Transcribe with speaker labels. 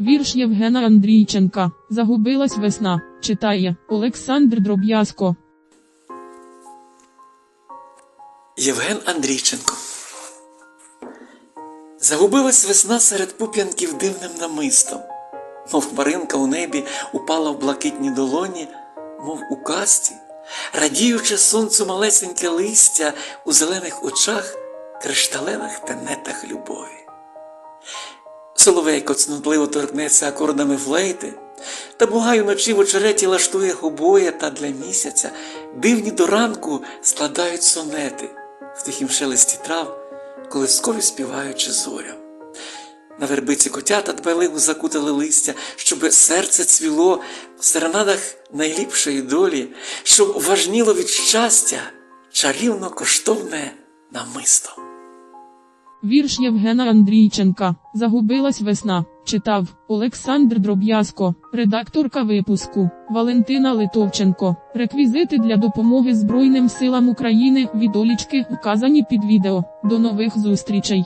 Speaker 1: Вірш Євгена Андрійченка Загубилась весна. Читає Олександр Дроб'язко.
Speaker 2: Євген Андрійченко. Загубилась весна серед пуп'янків дивним намистом, мов хмаринка у небі упала в блакитні долоні, мов у касті, радіючи сонцю малесеньке листя у зелених очах, кришталевих тенетах любові. Соловейко цнутливо торкнеться акордами флейти, та бугай вночі в очереті лаштує хобоя та для місяця, дивні до ранку складають сонети в тихім шелесті трав, колискові співаючи зорям. На вербиці котята дбайливо закутали листя, щоби серце цвіло в серенадах найліпшої долі, щоб важніло від щастя чарівно коштовне намисто.
Speaker 1: Вірш Євгена Андрійченка Загубилась весна. Читав Олександр Дроб'язко, редакторка випуску Валентина Литовченко. Реквізити для допомоги Збройним силам України від Олічки вказані під відео. До нових зустрічей.